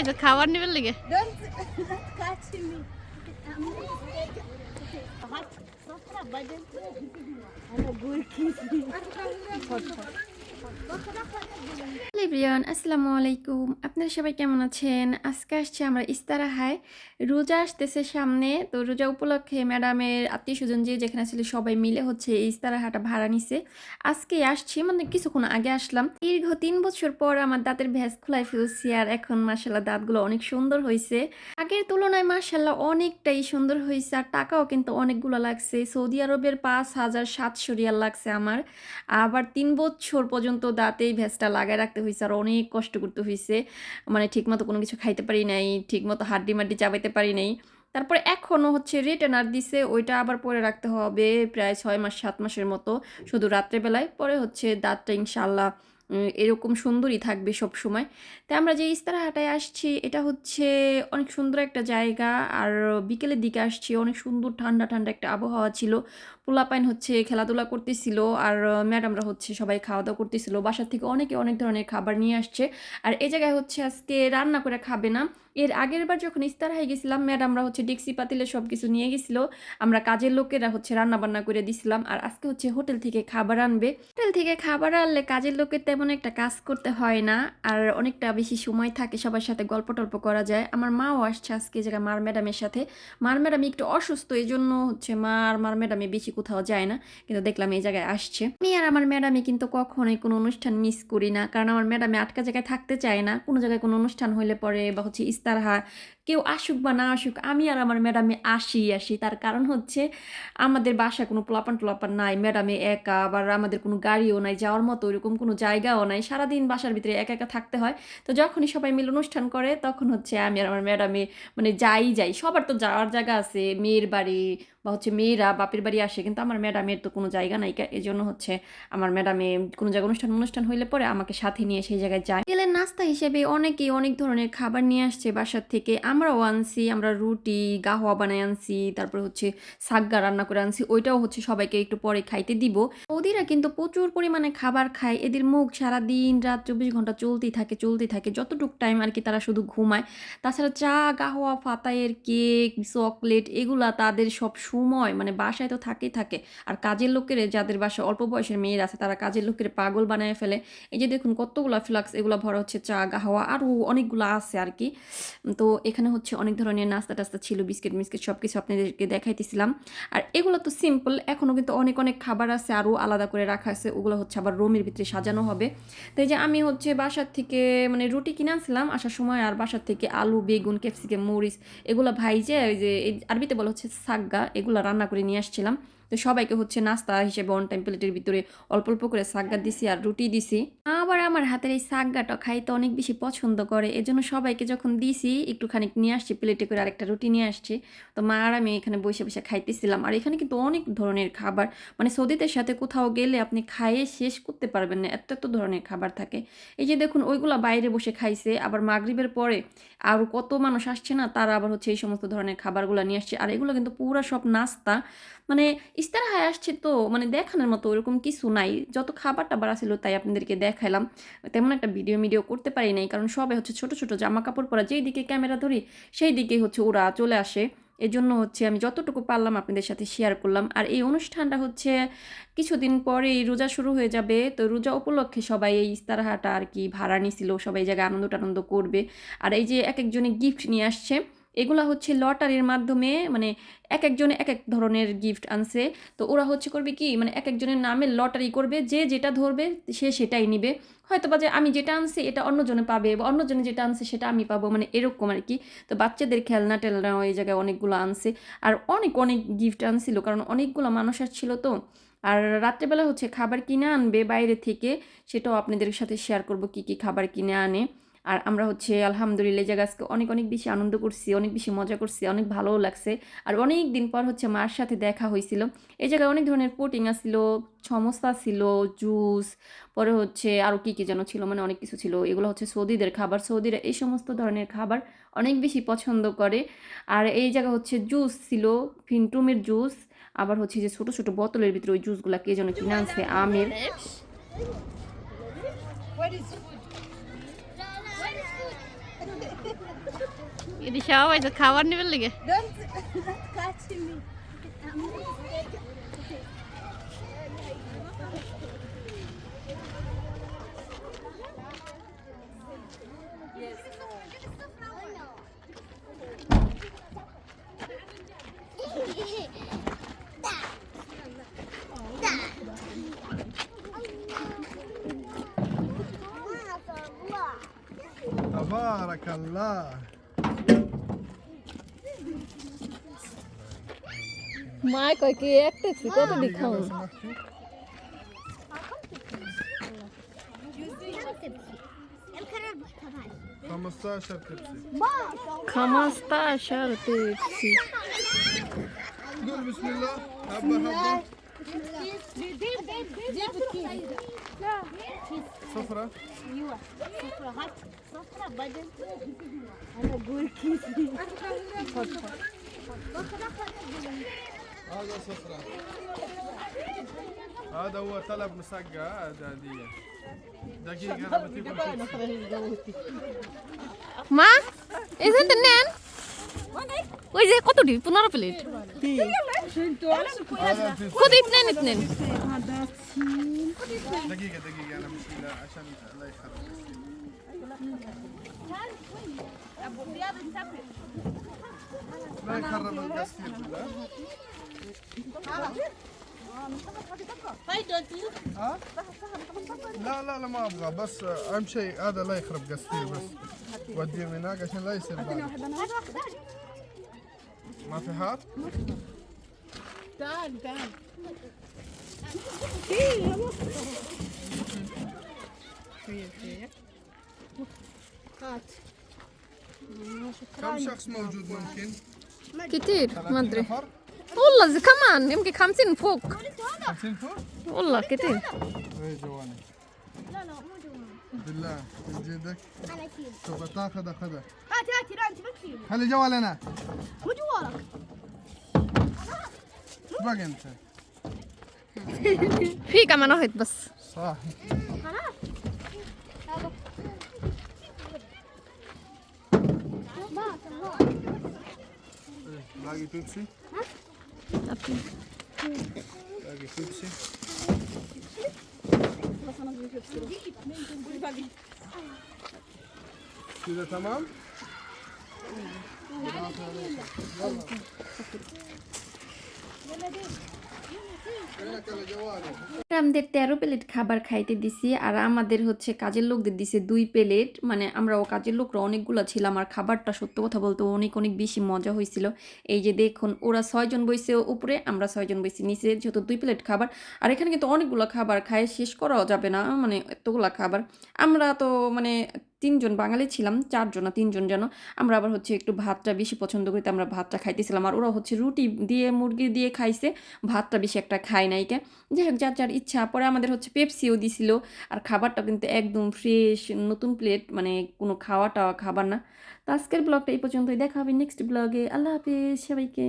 પાછળ ખાવાની વેલ લાગે અને ગુરખી catch me. I'm not Sofra budget. I'm a good kiss. লিব্রিয়ন আসসালামু আলাইকুম আপনারা সবাই কেমন আছেন আজকে আসছে আমরা ইস্তারাহায় রোজা আসতেছে সামনে, তো রোজা উপলক্ষে ম্যাডামের আত্মীয় স্বজন যে যেখানে ছিল সবাই মিলে হচ্ছে এই ইস্তারাহাটা ভাড়া নিছে আজকে আসছি মানে কিছুক্ষণ আগে আসলাম দীর্ঘ তিন বছর পর আমার দাঁতের ভ্যাস খোলাই ফেলছি আর এখন মাসাল্লাহ দাঁতগুলো অনেক সুন্দর হয়েছে আগের তুলনায় মাসাল্লাহ অনেকটাই সুন্দর হয়েছে আর টাকাও কিন্তু অনেকগুলো লাগছে সৌদি আরবের পাঁচ হাজার সাতশো রিয়াল লাগছে আমার আবার তিন বছর পর্যন্ত দাঁতে এই ভ্যাসটা লাগায় রাখতে হয়েছে আর অনেক কষ্ট করতে হয়েছে মানে ঠিকমতো কোনো কিছু খাইতে পারি নাই, ঠিকমতো হাড্ডি মাড্ডি চাবাইতে পারি নাই। তারপরে এখনও হচ্ছে রিটার্নার দিছে, ওইটা আবার পরে রাখতে হবে প্রায় ছয় মাস, সাত মাসের মতো। শুধু রাত্রেবেলায়, পরে হচ্ছে দাঁতটা ইনশাল্লাহ এরকম সুন্দরই থাকবে সব সময় তাই আমরা যে ইস্তারাহাটায় আসছি, এটা হচ্ছে অনেক সুন্দর একটা জায়গা। আর বিকেলের দিকে আসছি, অনেক সুন্দর ঠান্ডা ঠান্ডা একটা আবহাওয়া ছিল। পোলাপাইন হচ্ছে খেলাধুলা করতেছিল, আর ম্যাডামরা হচ্ছে সবাই খাওয়া দাওয়া করতেছিল। বাসার থেকে অনেকে অনেক ধরনের খাবার নিয়ে আসছে। আর এ জায়গায় হচ্ছে আজকে রান্না করে খাবে না। এর আগের বার যখন ইস্তার হয়ে গেছিলাম, ম্যাডামরা হচ্ছে ডিক্সি পাতিলে সব কিছু নিয়ে গেছিল। আমরা কাজের লোকেরা হচ্ছে রান্না বান্না করে দিছিলাম। আর আজকে হচ্ছে হোটেল থেকে খাবার আনবে। হোটেল থেকে খাবার আনলে কাজের লোকের তেমন একটা কাজ করতে হয় না। আর অনেকটা বেশি সময় থাকে সবার সাথে গল্প টল্প করা যায়। আমার মাও আসছে আজকে জায়গায় মার ম্যাডামের সাথে। মার ম্যাডাম একটু অসুস্থ এই জন্য হচ্ছে মা আর মার ম্যাডামে বেশি কোথাও যায় না। কিন্তু দেখলাম এই জায়গায় আসছে। আমি আর আমার ম্যাডামে কিন্তু কখনোই কোনো অনুষ্ঠান মিস করি না। কারণ আমার ম্যাডামে আটকা জায়গায় থাকতে চায় না। কোনো জায়গায় কোনো অনুষ্ঠান হলে পরে বা হচ্ছে ইস্তারহা কেউ আসুক বা না আসুক, আমি আর আমার ম্যাডামে আসি আসি। তার কারণ হচ্ছে আমাদের বাসায় কোনো প্লাপান টলাপান নাই, ম্যাডামে একা, আবার আমাদের কোনো গাড়িও নাই, যাওয়ার মতো ওইরকম কোনো জায়গাও নাই। সারাদিন বাসার ভিতরে একা একা থাকতে হয়। তো যখনই সবাই মিলে অনুষ্ঠান করে, তখন হচ্ছে আমি আর আমার ম্যাডামে মানে যাই যাই, সবার তো যাওয়ার জায়গা আছে, মেয়ের বাড়ি বা হচ্ছে মেয়েরা বাপের বাড়ি আসে, কিন্তু আমার ম্যাডামের তো কোনো জায়গা নাই। এই জন্য হচ্ছে আমার ম্যাডামে কোনো জায়গায় অনুষ্ঠান অনুষ্ঠান হইলে পরে আমাকে সাথে নিয়ে সেই জায়গায় যায়। তেলের নাস্তা হিসেবে অনেকেই অনেক ধরনের খাবার নিয়ে আসছে বাসার থেকে। আমরাও আনছি, আমরা রুটি গাহওয়া বানাই আনছি, তারপর হচ্ছে সাগ্গা রান্না করে আনছি, ওইটাও হচ্ছে সবাইকে একটু পরে খাইতে দিব। ওদিরা কিন্তু প্রচুর পরিমাণে খাবার খায়, এদের মুখ সারা দিন রাত চব্বিশ ঘণ্টা চলতেই থাকে চলতেই থাকে। যতটুক টাইম আর কি তারা শুধু ঘুমায়। তাছাড়া চা গাহওয়া ফাতায়ের কেক, চকলেট, এগুলা তাদের সব সময় মানে বাসায় তো থাকেই থাকে। আর কাজের লোকের, যাদের বাসায় অল্প বয়সের মেয়েরা আছে, তারা কাজের লোকের পাগল বানায় ফেলে। এই যে দেখুন, কতগুলা ফ্লাক্স এগুলো ভরা হচ্ছে, চা, গাহওয়া, আরও অনেকগুলো আছে আর কি। তো এখানে হচ্ছে অনেক ধরনের নাস্তা টাস্তা ছিল, বিস্কিট মিস্কিট সব কিছু আপনাদেরকে দেখাইতেছিলাম। আর এগুলো তো সিম্পল এখনও কিন্তু অনেক অনেক খাবার আছে, আরও আলাদা করে রাখা আছে। ওগুলো হচ্ছে আবার রোমের ভিতরে সাজানো হবে। তো এই যে আমি হচ্ছে বাসার থেকে মানে রুটি কিনে আনছিলাম আসার সময়, আর বাসার থেকে আলু, বেগুন, ক্যাপসিকাম, মরিচ, এগুলো ভাইজে ওই যে আরবিতে বলা হচ্ছে সাগ্গা এগুলো রান্না করে নিয়ে আসছিলাম। তো সবাইকে হচ্ছে নাস্তা হিসেবে অন টাইম প্লেটের ভিতরে অল্প অল্প করে সাগ্গা দিছি আর রুটি দিছি। আবার আমার হাতের এই সাগ্গাটা খাইতে অনেক বেশি পছন্দ করে। এজন্য সবাইকে যখন দিছি একটুখানি নিয়ে আসছি প্লেটে করে আরেকটা রুটি নিয়ে আসছি। তো মা আর আমি এখানে বসে বসে খাইতেছিলাম। আর এখানে কিন্তু অনেক ধরনের খাবার। মানে সৌদিদের সাথে কোথাও গেলে আপনি খাইয়ে শেষ করতে পারবেন না। এত এত ধরনের খাবার থাকে। এই যে দেখুন, ওইগুলা বাইরে বসে খাইছে। আবার মাগরিবের পরে আর কত মানুষ আসছে না, তারা আবার হচ্ছে এই সমস্ত ধরনের খাবারগুলো নিয়ে আসছে। আর এগুলো কিন্তু পুরো সব নাস্তা। মানে ইস্তারাহায় আসছে তো মানে দেখানোর মতো ওরকম কিছু নাই। যত খাবার টাবার আসছিল তাই আপনাদেরকে দেখাইলাম। তেমন একটা ভিডিও মিডিও করতে পারি নাই, কারণ সবাই হচ্ছে ছোট ছোট জামা কাপড় পরা যেই দিকে ক্যামেরা ধরি, সেই দিকে হচ্ছে ওরা চলে আসে। এজন্য হচ্ছে আমি যতটুকু পারলাম আপনাদের সাথে শেয়ার করলাম। আর এই অনুষ্ঠানটা হচ্ছে কিছুদিন পরেই রোজা শুরু হয়ে যাবে। তো রোজা উপলক্ষে সবাই এই ইস্তারাহাটা আর কি ভাড়া নিছিল, সবাই জায়গায় আনন্দ টানন্দ করবে। আর এই যে এক একজনে গিফট নিয়ে আসছে এগুলা হচ্ছে লটারির মাধ্যমে মানে এক একজনে এক এক ধরনের গিফট আনছে। তো ওরা হচ্ছে করবে কি মানে এক একজনের নামে লটারি করবে, যে যেটা ধরবে সে সেটাই নিবে। হয়তো বা যে আমি যেটা আনছি এটা অন্যজনে পাবে বা অন্যজনে যেটা আনছে সেটা আমি পাবো মানে এরকম আর কি। তো বাচ্চাদের খেলনা টেলনা ওই জায়গায় অনেকগুলো আনছে। আর অনেক অনেক গিফট আনছিল, কারণ অনেকগুলো মানুষ আসছিল তো। আর রাত্রেবেলা হচ্ছে খাবার কিনে আনবে বাইরে থেকে, সেটাও আপনাদের সাথে শেয়ার করব কি কি খাবার কিনে আনে। আর আমরা হচ্ছে আলহামদুলিল্লাহ জায়গা আজকে অনেক অনেক বেশি আনন্দ করছি, অনেক বেশি মজা করছি, অনেক ভালোও লাগছে। আর অনেক দিন পর হচ্ছে মার সাথে দেখা হয়েছিল। এই জায়গায় অনেক ধরনের পুটিং আসছিল সমস্যা ছিল, জুস, পরে হচ্ছে আরও কী কী যেন ছিল মানে অনেক কিছু ছিল। এগুলো হচ্ছে সৌদিদের খাবার। সৌদিরা এই সমস্ত ধরনের খাবার অনেক বেশি পছন্দ করে। আর এই জায়গা হচ্ছে জুস ছিল, ফিন্টুমের জুস, আবার হচ্ছে যে ছোটো ছোটো বোতলের ভিতরে ওই জুসগুলো কে যেন কিনে আনছে, আমের। এটি সবাই তো খাবার নেবেন লেগে Don't, don't catch me. I'm تبارك الله الكرر كمان 15 تبسي খামাস্তা আসার পেপসি قول بسم الله حبة حبة جيب الكيس لا كيس صفرة ايوه صفرة هات صفرة بدل انا اقول كيس هذا صفرة هذا هو طلب مسقع هذا هدية دقيقة أنا بتيكم মা এই যে নেন ওই যে কতটি পনেরো প্লেট هذا في- কত ইতনেন ইতনেন دقيقة دقيقة أنا بسم الله عشان لا يخرب لا لا لا ما أبغى بس اهم شيء هذا لا يخرب قصتي بس وديه من هناك عشان لا يصير ما في حار؟ تعال تعال هات. كم شخص موجود ممكن؟ كتير ما 30 أدري؟ والله زي كمان يمكن 50 فوق. 50 فوق؟ والله كتير. إيه جواني. لا لا مو جوال بالله من جدك أنا اشيل تبغى تاخذ خذها هاتي هاتي لا انت ما تشيل خلي جوال أنا مو جوالك. إيش باقي أنت؟ في كمان واحد بس. صح خلاص. Lagi Pepsi. Tapi. Lagi Pepsi. Size tamam. Nerede? Nerede? Nerede? Nerede? আমাদের তেরো প্লেট খাবার খাইতে দিছি, আর আমাদের হচ্ছে কাজের লোকদের দিছে দুই প্লেট। মানে আমরা ও কাজের লোকরা অনেকগুলো ছিলাম আর খাবারটা সত্য কথা বলতে অনেক অনেক বেশি মজা হয়েছিল এই যে দেখুন, ওরা ছয়জন বইছে উপরে, আমরা ছয়জন বইছি নিচে, যেহেতু দুই প্লেট খাবার। আর এখানে কিন্তু অনেকগুলো খাবার খায়, শেষ করাও যাবে না মানে এতগুলো খাবার। আমরা তো মানে তিনজন বাঙালি ছিলাম, চারজন না তিনজন যেন। আমরা আবার হচ্ছে একটু ভাতটা বেশি পছন্দ করিতে আমরা ভাতটা খাইতেছিলাম। আর ওরা হচ্ছে রুটি দিয়ে, মুরগি দিয়ে খাইছে, ভাতটা বেশি একটা খায় নাইকে যাই হোক, যার যার ইচ্ছা, পরে আমাদের হচ্ছে পেপসিও দিছিল। আর খাবারটা কিন্তু একদম ফ্রেশ নতুন প্লেট মানে কোনো খাওয়া টাওয়া খাবার না। তো আজকের ব্লগটা এই পর্যন্তই। দেখা হবে নেক্সট ব্লগে। আল্লাহ হাফিজ, সবাইকে।